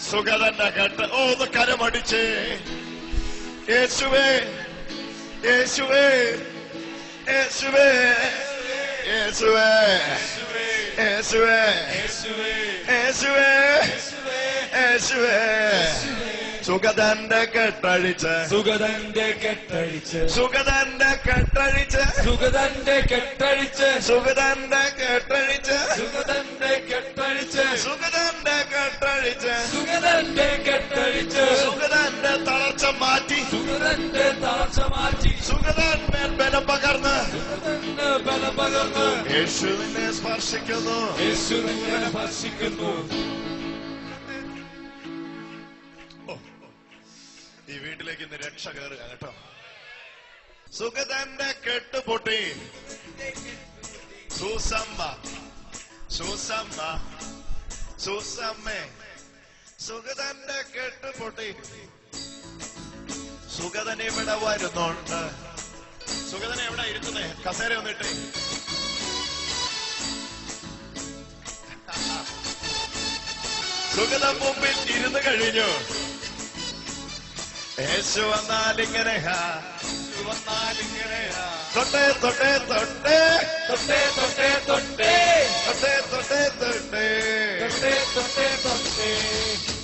സുഗതന്റെ കെട്ട് ഓ ഒന്ന് കരമടിച്ച്. യേശുവേ യേശുവേ യേശുവേ യേശുവേ യേശുവേ യേശുവേ യേശുവേ. സുഗതന്റെ കെട്ടഴിച്ച് സുഗതന്റെ കെട്ടഴിച്ച് സുഗതന്റെ കെട്ടഴിച്ച് സുഗതന്റെ കെട്ടഴിച്ച് സുഗതന്റെ കെട്ടഴിച്ച് സുഗതന്റെ കെട്ടഴിച്ച് കെട്ടഴിച്ച് സുഗതന്റെ കെട്ടഴിച്ച് സുഗതന്റെ തളർച്ച മാറ്റി. സുഗതന്റെ തളർച്ച മാറ്റി. സുഗതന്റെ ബലം പകർന്ന്. സുഗതന്റെ ബലം പകർന്ന്. യേശുവിനെ സ്പർശിക്കുന്നു. യേശുവിനെ സ്പർശിക്കുന്നു. ഈ വീട്ടിലേക്ക് ഇന്ന് രക്ഷ കയറുക കേട്ടോ. സുഗതന്റെ കെട്ട് പൊട്ടി സൂസമ്മ. സൂസമ്മ. സൂസമ്മേ. സുഗതന്റെ കെട്ട് പൊട്ടി. സുഗതൻ ഇവിടെ വരുന്നുണ്ട്. സുഗതൻ എവിടെ ഇരുത്തുന്നേ കസേര ഒന്നിട്ടേ സുഗതം മുമ്പിൽ ഇരുന്ന് കഴിഞ്ഞു. യേശു വന്നാലിങ്ങനെയാ തൊട്ടേ തൊട്ടേ തൊട്ടേ തൊട്ടേ തൊട്ടേ തൊട്ടേ. Pepe, Pepe, Pepe.